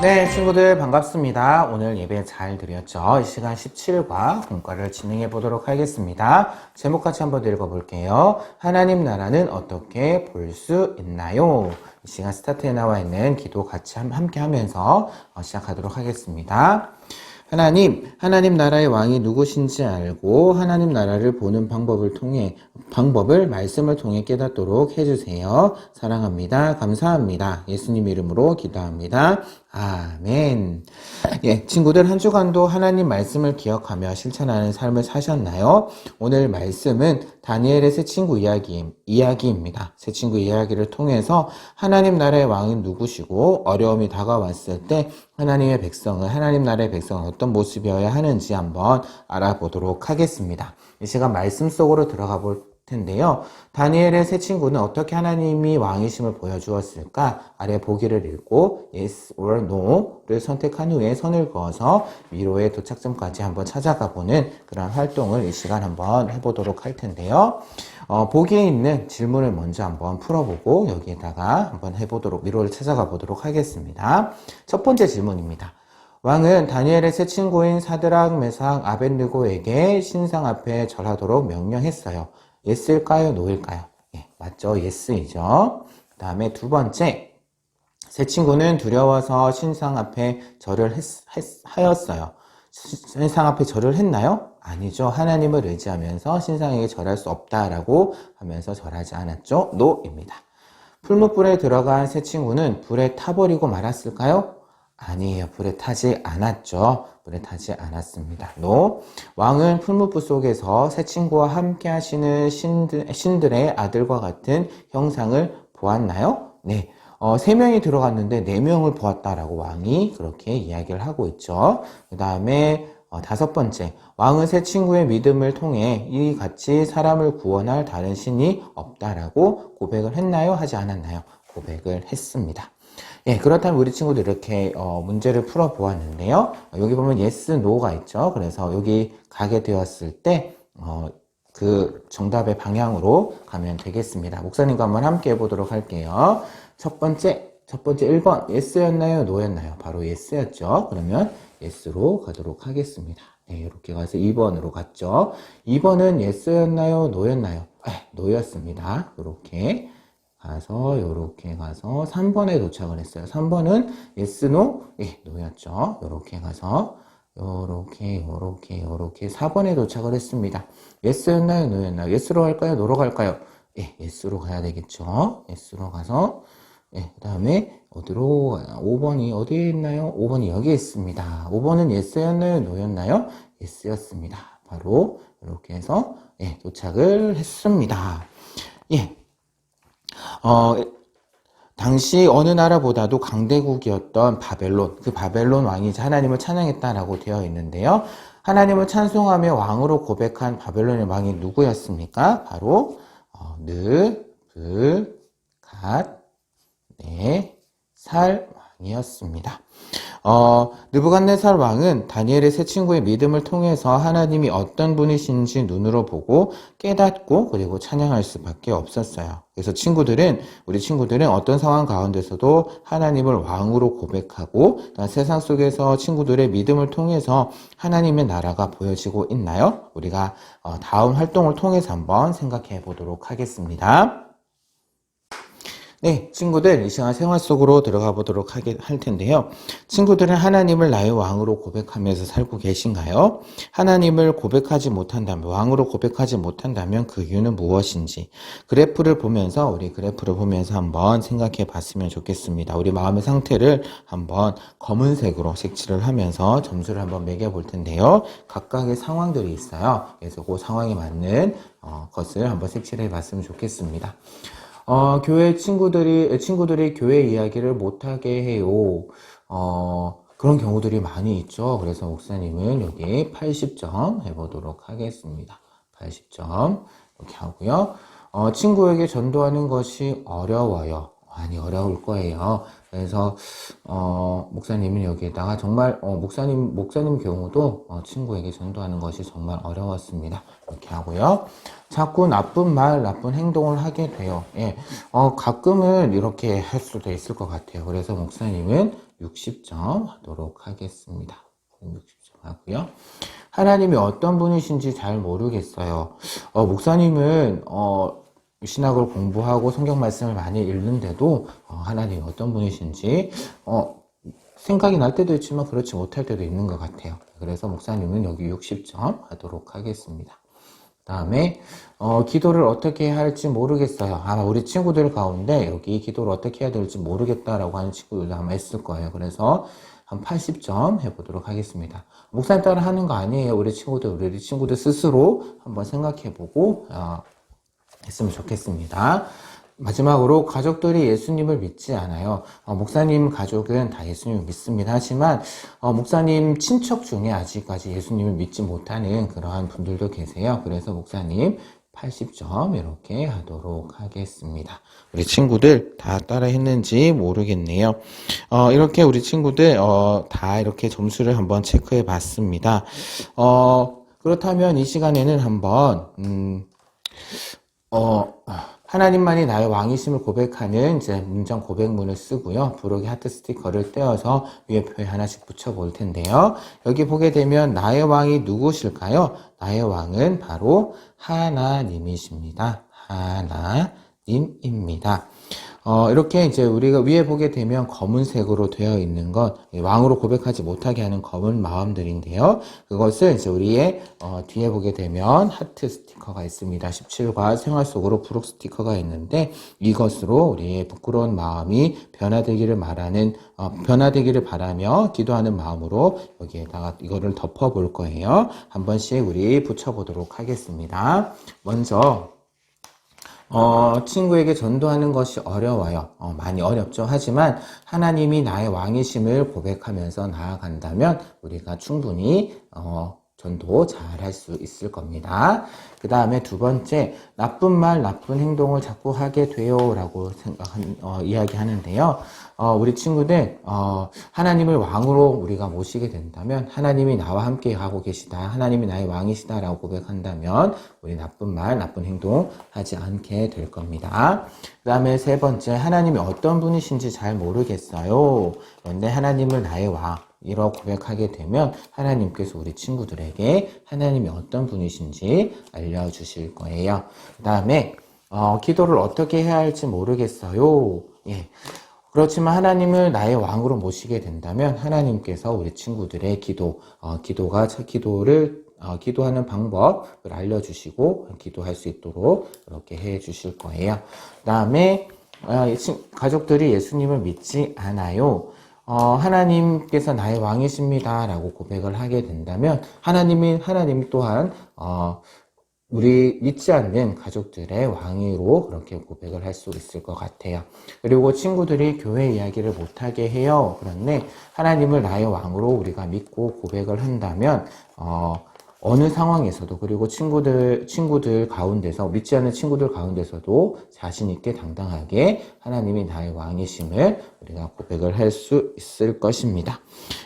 네, 친구들 반갑습니다. 오늘 예배 잘 드렸죠? 이 시간 17과 공과를 진행해 보도록 하겠습니다. 제목 같이 한번 읽어볼게요. 하나님 나라는 어떻게 볼 수 있나요? 이 시간 스타트에 나와 있는 기도 같이 함- 함께 하면서 어, 시작하도록 하겠습니다. 하나님, 하나님 나라의 왕이 누구신지 알고 하나님 나라를 보는 방법을 통해 방법을 말씀을 통해 깨닫도록 해주세요. 사랑합니다. 감사합니다. 예수님 이름으로 기도합니다. 아멘. 예, 친구들 한 주간도 하나님 말씀을 기억하며 실천하는 삶을 사셨나요? 오늘 말씀은 다니엘의 새 친구 이야기, 이야기입니다. 새 친구 이야기를 통해서 하나님 나라의 왕은 누구시고 어려움이 다가왔을 때 하나님의 백성은 하나님 나라의 백성은 어떤 모습이어야 하는지 한번 알아보도록 하겠습니다. 이 시간 말씀 속으로 들어가 볼 텐데요. 다니엘의 새 친구는 어떻게 하나님이 왕이심을 보여주었을까? 아래 보기를 읽고 yes or no를 선택한 후에 선을 그어서 위로의 도착점까지 한번 찾아가 보는 그런 활동을 이 시간 한번 해보도록 할 텐데요. 어, 보기에 있는 질문을 먼저 한번 풀어보고 여기에다가 한번 해보도록 위로를 찾아가 보도록 하겠습니다. 첫 번째 질문입니다. 왕은 다니엘의 새 친구인 사드락, 메상, 아벤느고에게 신상 앞에 절하도록 명령했어요. 예스일까요? 노일까요? 예, 맞죠? 예스이죠. 그 다음에 두 번째, 새 친구는 두려워서 신상 앞에 절을 했, 했, 하였어요. 신상 앞에 절을 했나요? 아니죠. 하나님을 의지하면서 신상에게 절할 수 없다라고 하면서 절하지 않았죠. 노입니다. 풀무불에 들어간 새 친구는 불에 타버리고 말았을까요? 아니에요. 불에 타지 않았죠. 불에 타지 않았습니다. 노. 왕은 풀무불 속에서 새 친구와 함께 하시는 신들, 신들의 아들과 같은 형상을 보았나요? 네. 어, 세 명이 들어갔는데 네 명을 보았다라고 왕이 그렇게 이야기를 하고 있죠. 그 다음에 어, 다섯 번째, 왕은 새 친구의 믿음을 통해 이 같이 사람을 구원할 다른 신이 없다라고 고백을 했나요? 하지 않았나요? 고백을 했습니다. 예, 그렇다면 우리 친구들 이렇게 어, 문제를 풀어 보았는데요. 어, 여기 보면 yes, no가 있죠. 그래서 여기 가게 되었을 때, 어, 그 정답의 방향으로 가면 되겠습니다. 목사님과 한번 함께 해보도록 할게요. 첫 번째, 첫 번째 1번, yes였나요? no였나요? 바로 yes였죠. 그러면 yes로 가도록 하겠습니다. 네, 이렇게 가서 2번으로 갔죠. 2번은 yes였나요? no였나요? 네, no였습니다. 이렇게 가서 이렇게 가서 3번에 도착을 했어요. 3번은 yes, no, 예, no였죠. 이렇게 가서 요렇게 요렇게 요렇게 4번에 도착을 했습니다. yes였나요? no였나요? yes로 갈까요? no로 갈까요? 예, yes로 가야 되겠죠. yes로 가서 예, 그 다음에 어디로 가요? 5번이 어디에 있나요? 5번이 여기에 있습니다. 5번은 yes였나요? no였나요? yes였습니다. 바로 이렇게 해서 예, 도착을 했습니다. 예, 어, 당시 어느 나라보다도 강대국이었던 바벨론, 그 바벨론 왕이 하나님을 찬양했다라고 되어 있는데요. 하나님을 찬송하며 왕으로 고백한 바벨론의 왕이 누구였습니까? 바로 어, 느, 브, 갓, 네, 살 왕이었습니다. 어, 느부갓네살 왕은 다니엘의 새 친구의 믿음을 통해서 하나님이 어떤 분이신지 눈으로 보고 깨닫고 그리고 찬양할 수밖에 없었어요. 그래서 친구들은 우리 친구들은 어떤 상황 가운데서도 하나님을 왕으로 고백하고 세상 속에서 친구들의 믿음을 통해서 하나님의 나라가 보여지고 있나요? 우리가 어, 다음 활동을 통해서 한번 생각해 보도록 하겠습니다. 네, 친구들, 이 시간 생활 속으로 들어가 보도록 하게, 할 텐데요. 친구들은 하나님을 나의 왕으로 고백하면서 살고 계신가요? 하나님을 고백하지 못한다면, 왕으로 고백하지 못한다면 그 이유는 무엇인지, 그래프를 보면서, 우리 그래프를 보면서 한번 생각해 봤으면 좋겠습니다. 우리 마음의 상태를 한번 검은색으로 색칠을 하면서 점수를 한번 매겨 볼 텐데요. 각각의 상황들이 있어요. 그래서 그 상황에 맞는 어, 것을 한번 색칠해 봤으면 좋겠습니다. 어, 교회 친구들이, 친구들이 교회 이야기를 못하게 해요. 어, 그런 경우들이 많이 있죠. 그래서 목사님은 여기 80점 해보도록 하겠습니다. 80점. 이렇게 하고요. 어, 친구에게 전도하는 것이 어려워요. 많이 어려울 거예요. 그래서 어, 목사님은 여기에다가 정말 어, 목사님 목사님 경우도 어, 친구에게 전도하는 것이 정말 어려웠습니다. 이렇게 하고요. 자꾸 나쁜 말, 나쁜 행동을 하게 돼요. 예, 어, 가끔은 이렇게 할 수도 있을 것 같아요. 그래서 목사님은 60점 하도록 하겠습니다. 60점 하고요. 하나님이 어떤 분이신지 잘 모르겠어요. 어, 목사님은 어, 신학을 공부하고 성경 말씀을 많이 읽는데도 어, 하나님이 어떤 분이신지 어, 생각이 날 때도 있지만 그렇지 못할 때도 있는 것 같아요. 그래서 목사님은 여기 60점 하도록 하겠습니다. 다음에 어, 기도를 어떻게 해야 할지 모르겠어요. 아마 우리 친구들 가운데 여기 기도를 어떻게 해야 될지 모르겠다라고 하는 친구들도 아마 있을 거예요. 그래서 한 80점 해보도록 하겠습니다. 목사님 따라 하는 거 아니에요. 우리 친구들, 우리 친구들 스스로 한번 생각해보고 어, 했으면 좋겠습니다. 마지막으로 가족들이 예수님을 믿지 않아요. 어, 목사님 가족은 다 예수님을 믿습니다. 하지만 어, 목사님 친척 중에 아직까지 예수님을 믿지 못하는 그러한 분들도 계세요. 그래서 목사님 80점 이렇게 하도록 하겠습니다. 우리 친구들 다 따라 했는지 모르겠네요. 어, 이렇게 우리 친구들 어, 다 이렇게 점수를 한번 체크해 봤습니다. 어, 그렇다면 이 시간에는 한번 음, 어, 하나님만이 나의 왕이심을 고백하는 이제 문장 고백문을 쓰고요. 부록이 하트 스티커를 떼어서 위에 표에 하나씩 붙여볼 텐데요. 여기 보게 되면 나의 왕이 누구실까요? 나의 왕은 바로 하나님이십니다. 하나님입니다. 어, 이렇게 이제 우리가 위에 보게 되면 검은색으로 되어 있는 것, 왕으로 고백하지 못하게 하는 검은 마음들인데요. 그것을 이제 우리의 어, 뒤에 보게 되면 하트 스티커가 있습니다. 17과 생활 속으로 부록 스티커가 있는데 이것으로 우리의 부끄러운 마음이 변화되기를 말하는, 어, 변화되기를 바라며 기도하는 마음으로 여기에다가 이거를 덮어 볼 거예요. 한 번씩 우리 붙여보도록 하겠습니다. 먼저, 어, 친구에게 전도하는 것이 어려워요. 어, 많이 어렵죠. 하지만 하나님이 나의 왕이심을 고백하면서 나아간다면 우리가 충분히 어, 전도 잘 할 수 있을 겁니다. 그 다음에 두 번째, 나쁜 말, 나쁜 행동을 자꾸 하게 돼요. 라고 생각한, 어, 이야기하는데요. 어, 우리 친구들, 어, 하나님을 왕으로 우리가 모시게 된다면, 하나님이 나와 함께 하고 계시다. 하나님이 나의 왕이시다. 라고 고백한다면, 우리 나쁜 말, 나쁜 행동 하지 않게 될 겁니다. 그 다음에 세 번째, 하나님이 어떤 분이신지 잘 모르겠어요. 그런데 하나님을 나의 왕, 이러 고백하게 되면 하나님께서 우리 친구들에게 하나님이 어떤 분이신지 알려주실 거예요. 그 다음에 어, 기도를 어떻게 해야 할지 모르겠어요. 예. 그렇지만 하나님을 나의 왕으로 모시게 된다면 하나님께서 우리 친구들의 기도, 어, 기도가 기도를 어, 기도하는 방법을 알려주시고 기도할 수 있도록 이렇게 해 주실 거예요. 그 다음에 어, 가족들이 예수님을 믿지 않아요. 어, 하나님께서 나의 왕이십니다. 라고 고백을 하게 된다면, 하나님이, 하나님 또한, 어, 우리 믿지 않는 가족들의 왕위로 그렇게 고백을 할 수 있을 것 같아요. 그리고 친구들이 교회 이야기를 못하게 해요. 그런데 하나님을 나의 왕으로 우리가 믿고 고백을 한다면, 어, 어느 상황에서도 그리고 친구들 친구들 가운데서 믿지 않는 친구들 가운데서도 자신 있게 당당하게 하나님이 나의 왕이심을 우리가 고백을 할 수 있을 것입니다.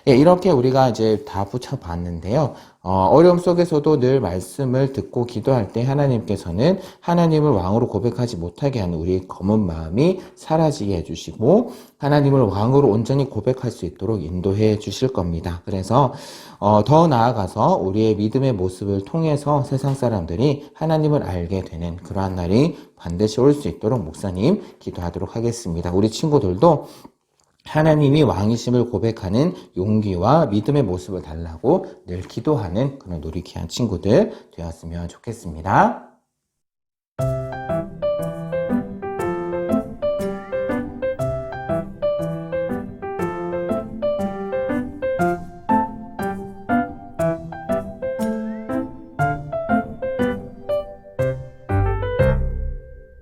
예, 이렇게 우리가 이제 다 붙여봤는데요. 어, 려움 속에서도 늘 말씀을 듣고 기도할 때 하나님께서는 하나님을 왕으로 고백하지 못하게 하는 우리 검은 마음이 사라지게 해주시고 하나님을 왕으로 온전히 고백할 수 있도록 인도해 주실 겁니다. 그래서 어, 더 나아가서 우리의 믿음의 모습을 통해서 세상 사람들이 하나님을 알게 되는 그러한 날이 반드시 올 수 있도록 목사님 기도하도록 하겠습니다. 우리 친구들도 하나님이 왕이심을 고백하는 용기와 믿음의 모습을 달라고 늘 기도하는 그런 놀이키한 친구들 되었으면 좋겠습니다.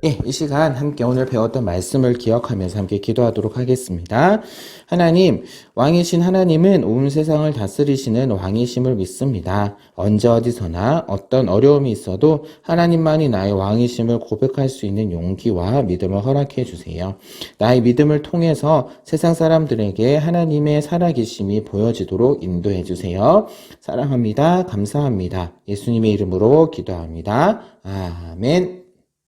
예, 이 시간 함께 오늘 배웠던 말씀을 기억하면서 함께 기도하도록 하겠습니다. 하나님, 왕이신 하나님은 온 세상을 다스리시는 왕이심을 믿습니다. 언제 어디서나 어떤 어려움이 있어도 하나님만이 나의 왕이심을 고백할 수 있는 용기와 믿음을 허락해 주세요. 나의 믿음을 통해서 세상 사람들에게 하나님의 살아계심이 보여지도록 인도해 주세요. 사랑합니다. 감사합니다. 예수님의 이름으로 기도합니다. 아멘.